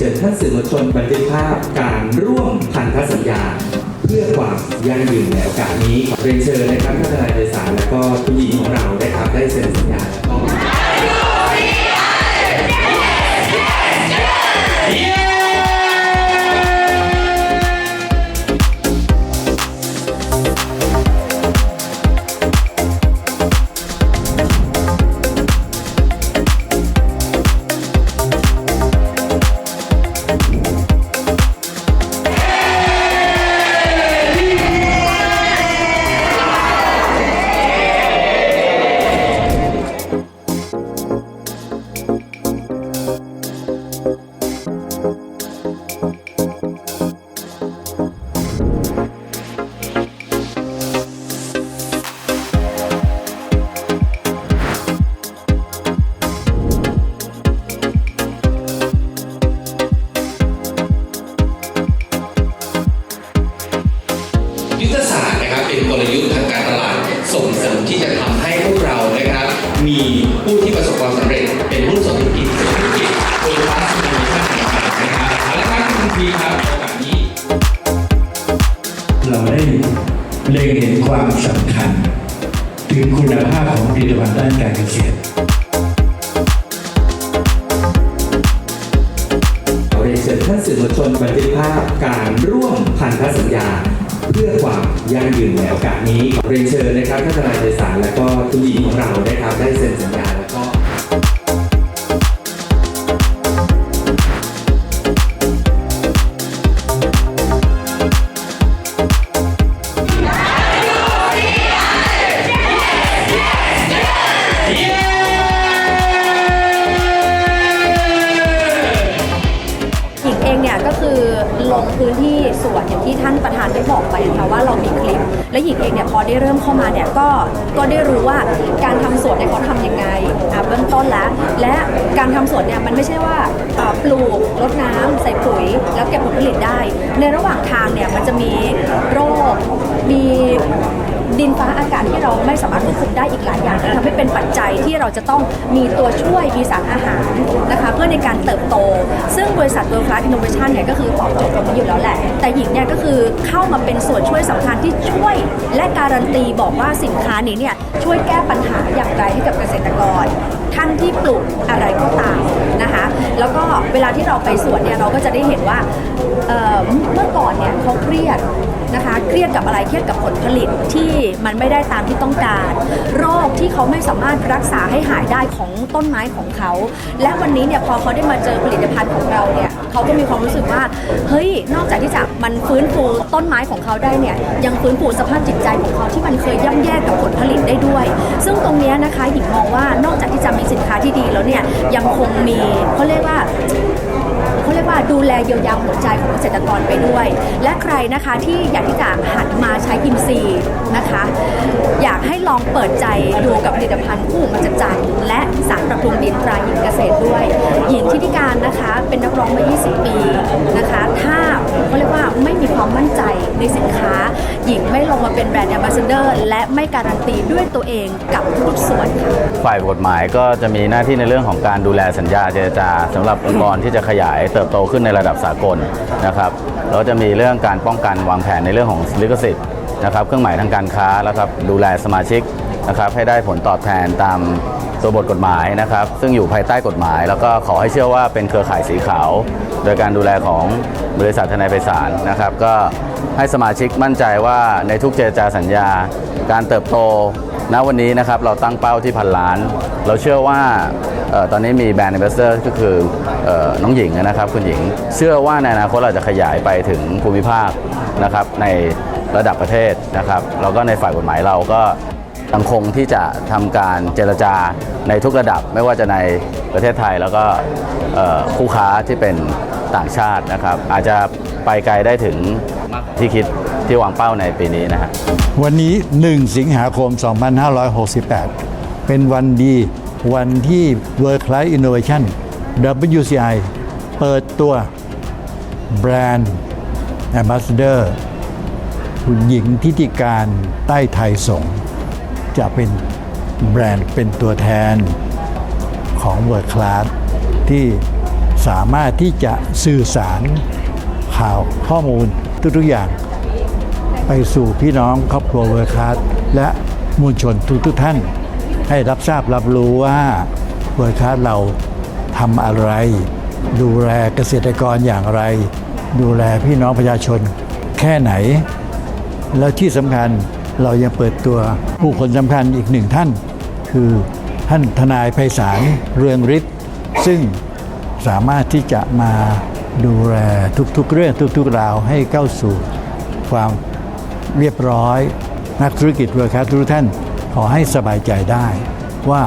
เชิญท่านสื่อมวลชนบันทึกภาพการร่วมพันธสัญญา เพื่อความยั่งยืนในโอกาสนี้เรียนเชิญนะครับท่านทนายไพศาลและก็คุณหญิงของเราได้ครับได้เซ็นสัญญา ยุทธศาสตร์นะครับเป็นกลยุทธ์ทางการตลาดส่งเสริมที่จะทำให้ เราได้เล็งเห็นความสำคัญ ถึงคุณภาพของผลิตภัณฑ์ด้านการเกษตรเรียนเชิญท่านสื่อมวลชนบันทึกภาพการร่วมพันธสัญญา เพื่อความยั่งยืนในโอกาสนี้เรียนเชิญนะครับท่านทนายไพศาลและก็คุณหญิงของเรานะครับได้เซ็นสัญญา พื้นที่สวนอย่างที่ท่านประธานได้บอกไปนะคะว่าเรามีคลิป และหญิงเองเนี่ยพอได้เริ่มเข้ามาเนี่ยก็ก็ได้รู้ว่าการทำสวนเนี่ยเขาทำยังไงอะเบื้องต้นแล้วและการทำสวนเนี่ยมันไม่ใช่ว่าปลูกรดน้ำใส่ปุ๋ย แล้วเก็บผลผลิตได้ ในระหว่างทางเนี่ยมันจะมีโรคมีดินฟ้าอากาศที่เราไม่สามารถควบคุมได้อีกหลายอย่างที่ทำให้เป็นปัจจัย ที่เราจะต้องมีตัวช่วยมีสารอาหารนะคะเพื่อในการเติบโต ซึ่งบริษัท World Class Innovation เนี่ยก็คือตอบโจทย์ตรงนี้อยู่แล้วแหละ แต่หญิงเนี่ยก็คือเข้ามาเป็นส่วนช่วยสำคัญที่ช่วย และการันตีบอกว่าสินค้านี้เนี่ยช่วยแก้ปัญหาอย่างไรให้กับเกษตรกร ท่านที่ปลูกอะไรก็ตาม แล้วก็เวลาที่เราไปสวนเนี่ยเราก็จะได้เห็นว่าเอ่อเมื่อก่อนเนี่ยเขาเครียดนะคะเครียดกับอะไรเครียดกับผลผลิตที่มันไม่ได้ตามที่ต้องการ โรคที่เขาไม่สามารถรักษาให้หายได้ของต้นไม้ของเขา และวันนี้เนี่ยพอเขาได้มาเจอผลิตภัณฑ์ของเราเนี่ยเขาก็มีความรู้สึกว่าเฮ้ยนอกจากที่จะมันฟื้นฟูต้นไม้ของเขาได้เนี่ยยังฟื้นฟูสภาพจิตใจของเขาที่มันเคยย่ำแย่กับผลผลิตได้ด้วย ซึ่งตรงนี้นะคะหญิงมองว่านอกจากที่จะมีสินค้าที่ดีแล้วเนี่ยยังคงมีเขาเรียกว่าว่า เขาเรียกว่าดูแลเยียวยาหัวใจของเกษตรกรไปด้วย และใครนะคะที่อยากที่จะหันมาใช้อินซีย์นะคะ อยากให้ลองเปิดใจดูกับผลิตภัณฑ์คู่มาจัจันและสารปรับปรุงดินตราหญิงเกษตรด้วย หญิงที่พิการนะคะเป็นนักร้องมา 20 ปีนะคะ ถ้าเขาเรียกว่าไม่มีความมั่นใจในสินค้า หญิงไม่ลงมาเป็นแบรนด์แอมบาสเดอร์และไม่การันตีด้วยตัวเองกับทุกส่วนค่ะฝ่ายกฎหมายก็จะมีหน้าที่ในเรื่องของการดูแลสัญญาเจรจาสำหรับองค์กรที่จะขยายเติบโตขึ้นในระดับสากลนะครับแล้วจะมีเรื่องการป้องกันวางแผนในเรื่องของลิขสิทธิ์นะครับเครื่องหมายทางการค้าแล้วครับดูแลสมาชิกนะครับให้ได้ผลตอบแทนตามตัวบทกฎหมายนะครับ ซึ่งอยู่ภายใต้กฎหมาย แล้วก็ขอให้เชื่อว่าเป็นเครือข่ายสีขาว โดยการดูแลของบริษัททนายไพศาลนะครับ ก็ให้สมาชิกมั่นใจว่าในทุกเจรจาสัญญา การเติบโตณวันนี้นะครับเราตั้งเป้าที่พันล้าน เราเชื่อว่า ตอนนี้มีแบรนด์ a m b a s s a d o r ก็คือออน้องหญิงนะครับคุณหญิงเชื่อว่าในอนาคตเราจะขยายไปถึงภูมิภาคนะครับในระดับประเทศนะครับแล้วก็ในฝ่ายกฎหมายเราก็ยังคงที่จะทำการเจรจาในทุกระดับไม่ว่าจะในประเทศไทยแล้วก็คู่ค้าที่เป็นต่างชาตินะครับ อาจจะไปไกลได้ถึงที่คิดที่วางเป้าในปีนี้นะฮะวันนี้ 1 สิงหาคม 2568 เป็นวันดี วันที่ World Class Innovation WCI เปิดตัวแบรนด์ Ambassador คุณหญิงทิติการใต้ไทยสงจะเป็นแบรนด์เป็นตัวแทนของ World Class ที่สามารถที่จะสื่อสารข่าวข้อมูลทุกๆอย่าง ไปสู่พี่น้องครอบครัวเวอร์คลาสและมวลชนทุกๆท่าน ให้รับทราบรับรู้ว่าเวอร์คลาสเราทำอะไร ดูแลเกษตรกรอย่างไร ดูแลพี่น้องประชาชนแค่ไหน แล้วที่สำคัญเรายังเปิดตัวผู้คนสำคัญอีกหนึ่งท่าน คือท่านทนายไพศาลเรืองฤทธิ์ซึ่งสามารถที่จะมาดูแลทุกๆเรื่องทุกๆราวให้เข้าสู่ความเรียบร้อย นักธุรกิจเวิร์คคลาสทุกท่าน ขอให้สบายใจได้ ว่า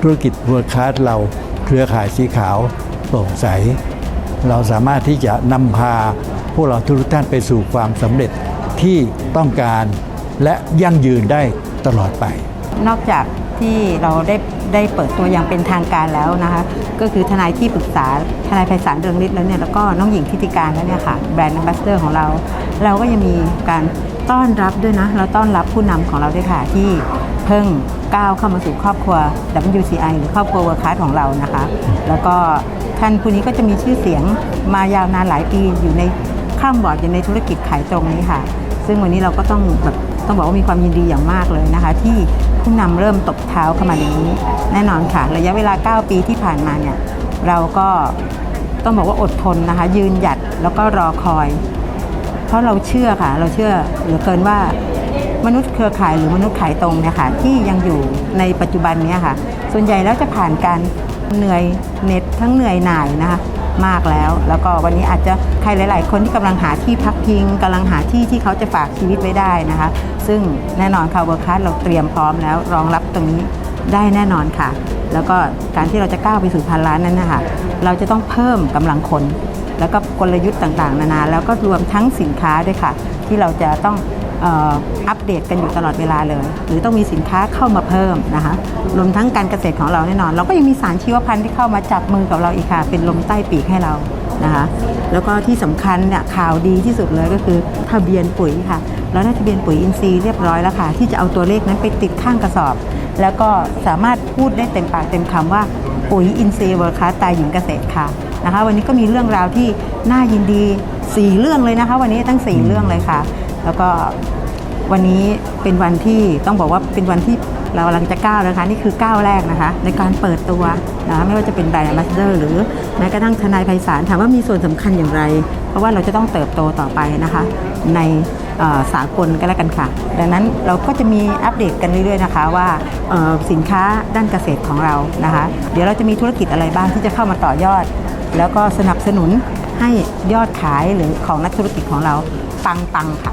ธุรกิจเวิร์คคาสเราเครือข่ายสีขาวโปร่งใส เราสามารถที่จะนำพาพวกเราทุกท่านไปสู่ความสำเร็จที่ต้องการและยั่งยืนได้ตลอดไป นอกจากที่เราได้ได้เปิดตัวอย่างเป็นทางการแล้วนะคะ ก็คือทนายที่ปรึกษาทนายไพศาลเรืองฤทธิ์แล้วเนี่ยแล้วก็น้องหญิงทิติการแล้วเนี่ยค่ะแบรนด์บ s สเ d อร์ของเรา เราก็ยังมีการ ต้อนรับด้วยนะเราต้อนรับผู้นำของเราด้วยค่ะที่เพิ่งก้าวเข้ามาสู่ครอบครัว WCI หรือครอบครัวเวอร์คัสของเรานะคะ แล้วก็ท่านผู้นี้ก็จะมีชื่อเสียงมายาวนานหลายปีอยู่ในข้ามบอร์ดอยู่ในธุรกิจขายตรงนี้ค่ะ ซึ่งวันนี้เราก็ต้องแบบต้องบอกว่ามีความยินดีอย่างมากเลยนะคะ ที่ผู้นำเริ่มตบเท้าเข้ามาอย่างนี้ แน่นอนค่ะ ระยะเวลา 9 ปีที่ผ่านมาเนี่ยเราก็ต้องบอกว่าอดทนนะคะ ยืนหยัดแล้วก็รอคอย ราะเราเชื่อค่ะ เราเชื่อเหลือเกินว่ามนุษย์เครือข่ายหรือมนุษย์ขายตรงเนี่ยค่ะที่ยังอยู่ในปัจจุบันนี้ค่ะ ส่วนใหญ่แล้วจะผ่านการเหนื่อยเหน็ดทั้งเหนื่อยหน่ายนะคะมากแล้ว แล้วก็วันนี้อาจจะใครหลาย ๆ คนที่กำลังหาที่พักพิงกำลังหาที่ที่เขาจะฝากชีวิตไว้ได้นะคะ ซึ่งแน่นอนค่ะเวิร์คคลาสเราเตรียมพร้อมแล้วรองรับตรงนี้ได้แน่นอนค่ะ แล้วก็การที่เราจะก้าวไปสู่พันล้านนั้นนะคะเราจะต้องเพิ่มกำลังคน แล้วก็กลยุทธ์ต่างๆ นานา แล้วก็รวมทั้งสินค้าด้วยค่ะ ที่เราจะต้องอัปเดตกันอยู่ตลอดเวลาเลย หรือต้องมีสินค้าเข้ามาเพิ่มนะคะรวมทั้งการเกษตรของเราแน่นอน เราก็ยังมีสารชีวพันธุ์ที่เข้ามาจับมือกับเราอีกค่ะ เป็นลมใต้ปีกให้เรานะคะแล้วก็ที่สำคัญเนี่ยข่าวดีที่สุดเลยก็คือทะเบียนปุ๋ยค่ะเราได้ทะเบียนปุ๋ยอินทรีย์เรียบร้อยแล้วค่ะ ที่จะเอาตัวเลขนั้นไปติดข้างกระสอบ แล้วก็สามารถพูดได้เต็มปากเต็มคำว่าปุ๋ยอินทรีย์เวอร์คัสตาหญิงเกษตรค่ะ นะคะ วันนี้ก็มีเรื่องราวที่น่ายินดี 4 เรื่องเลยนะคะ วันนี้ตั้ง 4 เรื่องเลยค่ะ แล้วก็วันนี้เป็นวันที่ต้องบอกว่าเป็นวันที่เรากำลังจะก้าวนะคะนี่คือก้าวแรกนะคะ ในการเปิดตัวนะคะไม่ว่าจะเป็นแบรนด์ a m b บ s สเดอร์หรือแม้กระทั่งทนายไพศาลถามว่ามีส่วนสำคัญอย่างไร เพราะว่าเราจะต้องเติบโตต่อไปนะคะ ในสากลก็แล้วกันค่ะ ดังนั้นเราก็จะมีอัปเดตกันเรื่อยๆนะคะว่าสินค้าด้านเกษตรของเรานะคะ เดี๋ยวเราจะมีธุรกิจอะไรบ้างที่จะเข้ามาต่อยอด แล้วก็สนับสนุนให้ยอดขายหรือของนักธุรกิจของเราปังๆค่ะ